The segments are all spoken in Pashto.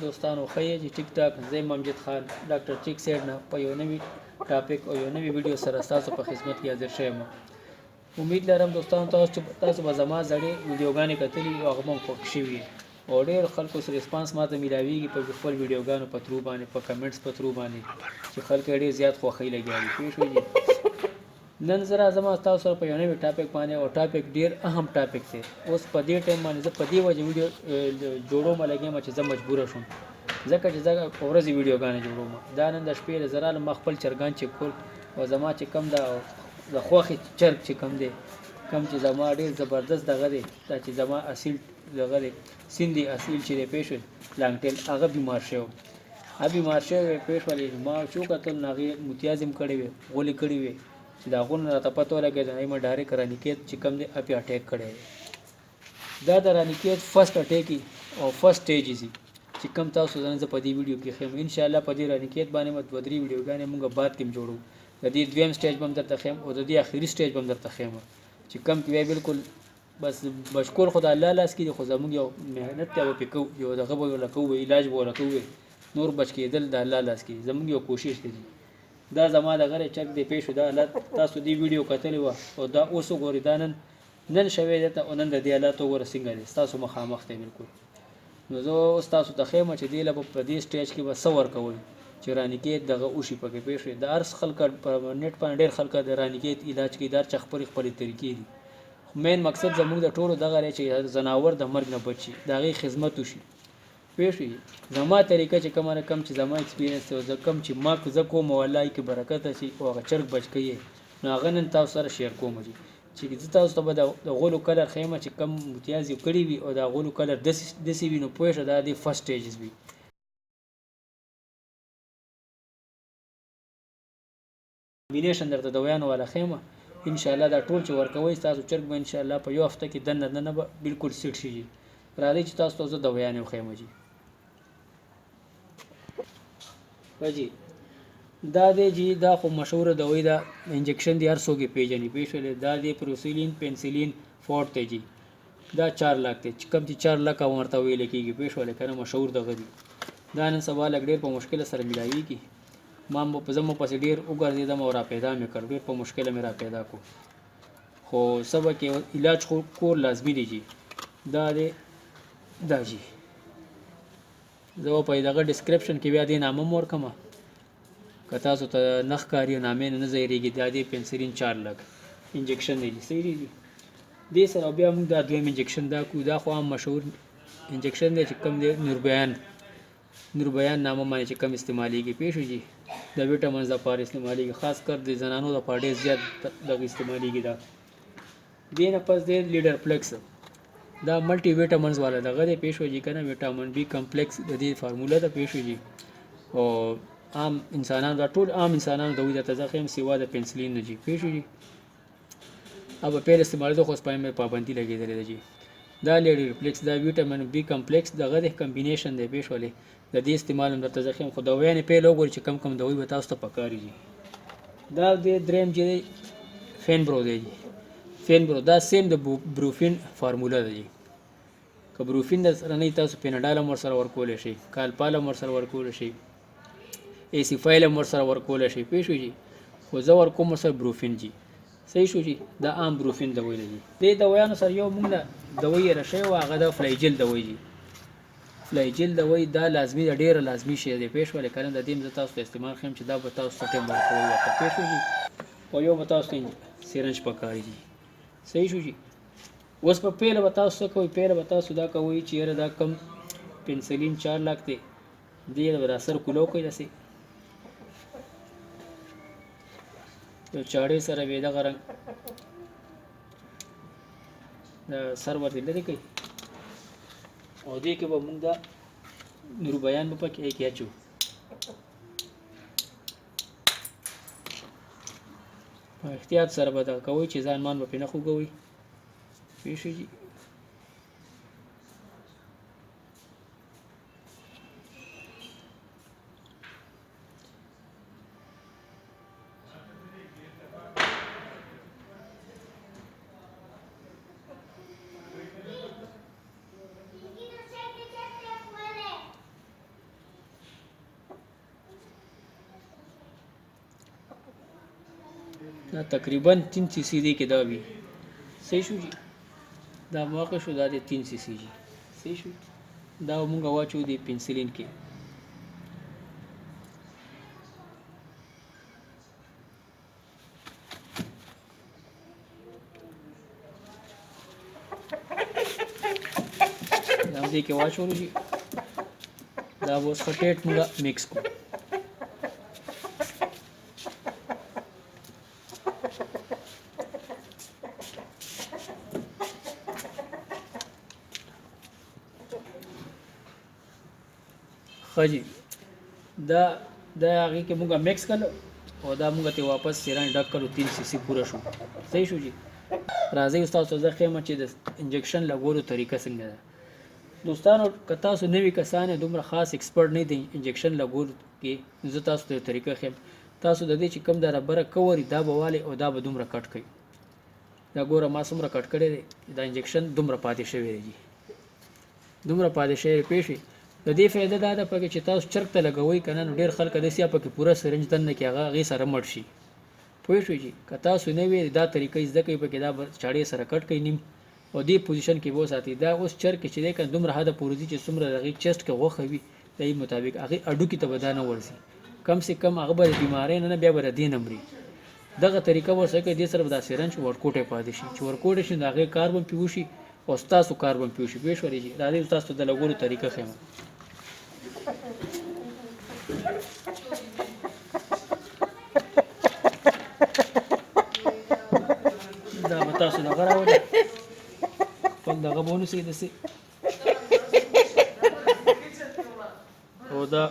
دوستانو خیه چې ټیک ټاک زه ممجد خان ډاکټر چیک سیډ نه په یو نوی ټاپک او یو نوی ویډیو سره تاسو په خدمت کې حاضر شوم امید لرم دوستانو تاسو تاسو به زما زړې ویډیوګانې کتلې او هغه مو خوښ شوي او ډېر خلکو سره ریسپانس ماته ملاويږي په خپل ویډیوګانو په ترو باندې په کمنټس په ترو باندې چې خلک ډېر زیات خوښي لګیږي پوه شئ نن زه راځم تاسو سره په یو نوی ټاپک باندې او ټاپک ډیر اهم ټاپک دی. اوس په دې ټایم باندې زه په دې وجه ویډیو جوړوم لګیم چې زه مجبور شوم. ځکه چې زه په ورځ ویډیوګانې جوړوم دا نن د شپې زراله ما خپل چرګان چې کول او زما چې کم دا د خوخي چرګ چې کم دی. کم چې زما ډیر زبردست دغه دی دا چې زما اصل دغه دی. سیندي اصل چې دی پېښ لانګټل هغه بیمار شو هغه بیمار شو پېښ ولې؟ ما چې کتل ناغي متیازم کړی وي غولي کړی وي چې دا غون راته پته ولګېد نه ما ډایرک رانیکیت چې کم دی اپی اٹیک کړی دا د رانیکیت فرست اٹیک او فرست سټیج دی چې کم تاسو ځان زه په دې ویډیو کې خیم ان شاء الله په دې رانیکیت باندې مت ودري ویډیوګانې موږ بعد کې جوړو. د دې دویم سټیج باندې درته خیم او د دې اخیری سټیج باندې درته خیم چې کم کې بالکل بس بشکور خدای الله لاس کې خو زموږ یو مهنت ته وکړو یو دغه به لکو علاج به لکو نور بچ کېدل د الله لاس کې زموږ یو کوشش دی دا زما د غره چک دی پېښو دا حالت تاسو دی ویډیو کتلی و او دا اوس وګورئ دا نن نن شوی دی ته او نن د دې حالت وګوره څنګه دی تاسو مخامخ دی بالکل. نو زه اوس تاسو ته خیمه چې دی له په دې سټیج کې به سور کوي چې رانیکیت دغه اوشي پکې پېښې د ارس خلک په نت باندې ډېر خلک د رانیکیت علاج کې دار چخ پرې خپل طریقې دي. مین مقصد زموږ د ټولو دغه لري چې زناور د مرګ نه بچي دغه خدمت وشي پېښې زما طریقه چې کومه کم چې زما ایکسپیرینس ته زه کم چې ما زه کوم والله کې برکت شي او هغه چرګ بچ کړي نو هغه نن تاسو سره شیر کوم چې زه تاسو ته به د غولو کلر خیمه چې کم امتیاز یې کړی وي او د غولو کلر دسی وي نو پوه شه دا د فرست سټیجز وي. کمبینیشن درته د ویانو والا خیمه ان شاء الله دا ټول چې ورکوي تاسو چرګ به ان شاء الله په یو هفته کې دنه به بالکل سیټ شي. راځي چې تاسو ته د ویانو خیمه جی وجی دا دی جی دا خو مشهور دوی دا انجکشن دی هر څوک پیژني پیښلې دا دی پروسیلین پنسلین فورت ته جی دا 4 لاک ته کم چې 4 لاک ورته ویل کېږي پیښولې کنه مشهور دغه دی دا نن سبا لګ ډیر په مشکل سره ملایي کی ما په زمو پسې ډیر وګرځیدم او را پیدا مې کړ ډیر په مشکل مې را پیدا کو خو سبا کې علاج خو کور لازمي دی جی. دا دی دا جی زه په دغه ډسکرپشن کې بیا د نامه مور کما که تاسو ته نخ کاری نامې نه زیریږي دا دی پنسلین 4 لګ. انجکشن دی صحیح دی دې سره بیا موږ دا دویم انجکشن دا کو دا خو هم مشهور انجکشن دی چې کم دی نور بیان نور بیان نامه باندې چې کم استعماليږي پېښو جی. د وټامینز لپاره استعماليږي خاص کر د زنانو لپاره ډېر زیات دغه استعماليږي دا. دینه پس دی لیډر فلکس دا ملټي وټامینز والا دغه دی پېښو جی کنه وټامین بی کمپلیکس د دې فارموله د پېښو جی. او عام انسانانو دا ټول عام انسانانو د وجه تزخم سیوا د پنسلین نه جی. پېښو جی. अब پیل استعمال د خو سپایم پابندي لګېدلې ده جی. دا لیډر ریفلیکس دا وټامین بی کمپلیکس دغه د کمبینیشن دی پېښولې د دې استعمال درته ځخم خو دا وینې پیل وګورئ چې کم کم دوی به تاسو ته پکاري جی. دا د دریم چې فین برو دی جی فین برو دا سیم د بروفین فارموله ده جی. که بروفین د سره نه تاسو پینډال هم ورسره ورکول شي کالپال هم ورسره ورکول شي ای سی فایل هم ورسره ورکول شي پېښ شو جی؟ خو زه ورکوم ورسره بروفین جی. صحیح شو جی؟ دا عام بروفین دوی دی دې دویانو سره یو موږ دوی راشي او هغه د فلایجل دوی جی. فلایجل دوی دا لازمی دا ډیره لازمی شی دی پېښ ولې کنه د دې م تاسو استعمال خیم چې دا به تاسو ټیم ورکوي ورته پېښ شو جی؟ او یو به تاسو سیرنج پکاري جی صحیح شو جی اوس په پیله به تاسو کوي پیله به تاسو دا کوي چې یاره دا کم پنسلین 4 لاک دی دې به اثر کولو کوي دسي یو چاړې سره به دغه رنګ د سرور دی لري کوي او دې کې به موږ دا نور بیان په پکې کې اچو احتیاط سره به دا کوي چې ځان مان په نه خوګوي پیښې دا تقریبا 3 سی دی کې دا وي. صحیح شو جی. دا موقع شو دا د 3 سی سی جی. صحیح شو دا مونږ واچو دی پنسلین کې. دا دې کې واچولو شي دا اوس خټېټ موږ میکس کوو خجی. دا دا هغه کې موږ میکس کړو او دا موږ ته واپس سیران ډک کړو 3 سی سی پوره شو. صحیح شو جی. راځي استاد ځکه ما چې د انجکشن لګولو طریقه څنګه ده. دوستانو که تاسو نوی کسان دومره خاص ایکسپرت نه دي انجکشن لګول کې زه تاسو ته طریقه خیم تاسو د دې چې کم د ربره کوري دا بواله او دا به دومره کټ کړي. دا ګوره ما څومره کټ دی دا انجکشن دومره پاتې شوی دی دومره پاتې شوی پېښې د دې فائدہ دا ده پکې چې تاسو چرګ ته لګوي کنه نو ډیر خلک د سیا پکې پوره سرنج تن نه کې هغه غي سره مړ شي. پوه شو چې که تاسو نه وي دا طریقې زده کوي پکې دا چاړې سره کټ کوي نیم. او دې پوزیشن کې وو ساتي دا اوس چرګ چې دی کنه دومره حد پورې چې څومره دغه چست کې غوخه وي دې مطابق هغه اډو کې ته بدانه ورسي کم سے کم هغه به بیمارې نه بیا به دین امري دغه طریقه ورسره کې دې سره د سرنج ورکوټه پاتې شي. چې ورکوټه شي دغه کاربن پیوشي او تاسو کاربن پیوشي به شوري دا دې تاسو د لګولو طریقه خېمه دا به تاسو دغه راولئ خپل دغه بونسي دسي او دا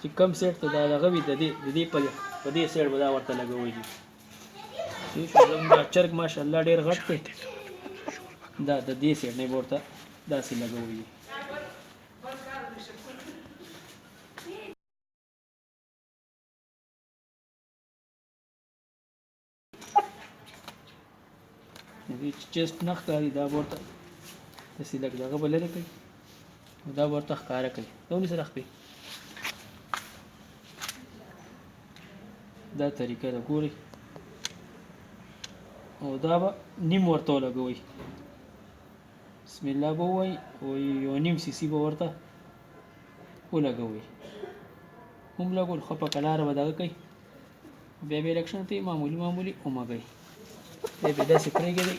چې کم سیټ ته دا دغه وي د دې د دې په په دې سیټ به دا ورته لګوي دي دا چرګ ماشاءالله ډېر غټ دی دا د دې سیټ نه ورته داسې لګوي دې چست نخ کاری دا ورته داسې لګ دغه بل لري کوي دا ورته ښکارا کوي دا ونی سره خپې دا طریقه ده ګوري او دا به نیم ورته لګوي بسم الله به وای او یو نیم سی سی به ورته ولګوي هم لګول خو په کلار به دغه کوي بیا به الیکشن ته معمولی معمولی اومګي دی به داسې پرېږدي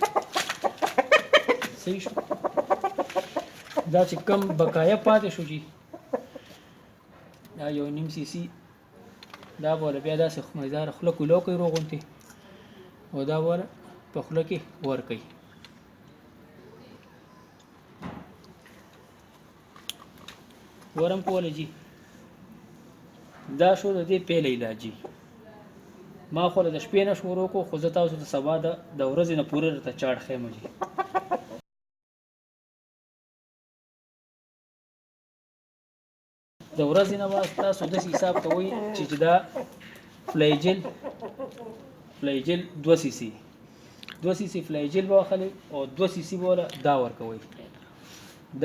صحیح شو دا چې کم بقایا پاتې شو جی دا یو نیم سی سی دا بوله بیا داسې مزار خوله کولو کوي روغونتي او دا ور په خوله کې ور کوي ورم کوله جی دا شو د دې پیل علاجي ما خو د شپې نه شروع کو خو زه تاسو ته سبا د ورځې نه پوره ته چاړ خېم جی د ورځې نه واسطه د حساب کوئ چې دا فلیجل فلیجل 2 سی سی. 2 سی سی فلیجل واخلي او 2 سی سی بوله دا ورکوي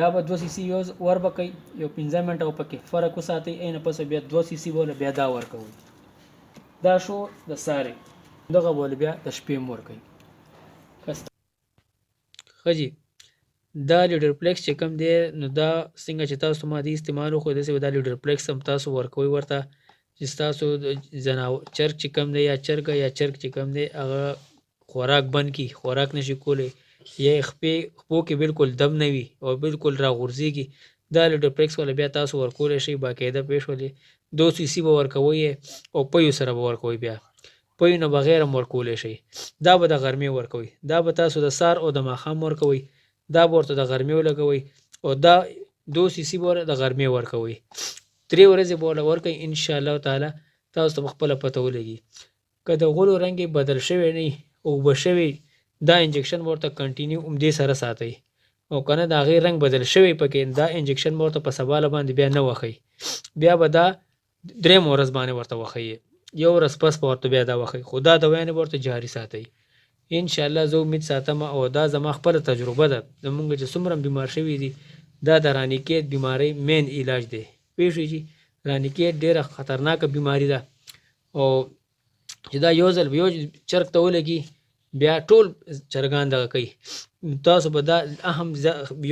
دا به 2 سی سی یوز ور بکای یو 15 منټه پکې فرق وساتي عین پس بیا 2 سی سی بوله بیا دا ورکوي دا شو د ساري. دغه بول بیا د شپې مور کوي. خجی دا لیډر پلیکس چې کوم دی نو دا څنګه چې تاسو ما دی استعمال خو دسه دا لیډر پلیکس هم تاسو ورکوي ورته. چې تاسو جناو چرګ چې کوم دی یا چرګ یا چرګ چې کوم دی هغه خوراک بند کی خوراک نشي کولی یا خپې خپو کې بالکل دم نه وي او بالکل را غورځيږي دا لیډر پلیکس ولا بیا تاسو ورکول شي باقاعده پېښ ولې دو سی سی به ورکوي او پيو سره به ورکوي بیا. پيو نه بغیر هم ورکول شي دا به د غرمې ورکوي دا به تاسو د سار او د ماخام ورکوي دا به ورته د غرمې ولګوي او دا دو سی سی به د غرمې ورکوي درې ورځې به ورله ورکوي ان شاء الله تعالی تاسو ته خپل پته ولګي. که د غولو رنګ بدل شوی نه او بشوي دا انجکشن ورته کنټینیو عمدې سره ساتي او کنه دا غیر رنگ بدل شوی پکې دا انجکشن ورته په سباله باندې بیا نه وخی بیا به دا درې مورز باندې ورته وخی یو ورځ پس په ورته بیا دا وخی خدا د وینې ورته جاری ساتي. ان شاء الله زه امید ساتم او دا زما خپل تجربه ده. زمونږ چې څومره بیمار شوي دي دا د رانیکیت بیماری مین علاج دی. پېښې چې رانیکیت ډیره خطرناک بیماری ده. او چې دا یو ځل یو چرګ ته ولګي بیا ټول چرګان دغه کوي. تاسو به دا اهم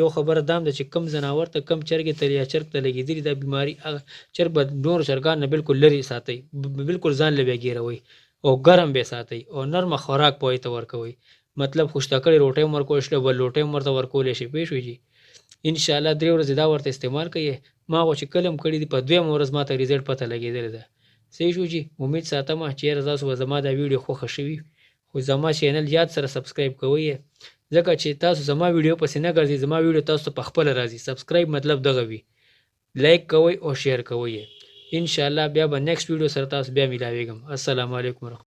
یو خبره دام ده چې کم زناور ته کم چرګې ته یا چرګ ته لګېدلي دا بیماری هغه چرګ به نور چرګان نه بالکل لرې ساتئ بالکل ځان له بیا ګیروئ او ګرم به ساتئ او نرمه خوراک پوهې ته ورکوئ مطلب خوشته کړې روټۍ هم ورکول شي بل روټۍ هم ورته ورکولی شي پوه شوې جي ان شاء الله درې ورځې دا ورته استعمال کوي ما و چې کلم کړی دی په دویم ورځ ماته ریزلټ پته لګېدلی ده. صحیح شو جي امید ساتم چې یاره تاسو به زما دا ویډیو خوښه شوي خو زما چینل یاد سره سبسکرایب کوئ ځکه چې تاسو زما ویډیو پسې نه ګرځئ زما ویډیو تاسو ته په خپله راځي. سبسکرایب مطلب دغه وي. لایک کوئ او شیر کوئ ان شاء الله بیا به نیکسٹ ویډیو سره تاسو بیا ملاویږم. السلام علیکم ورحمت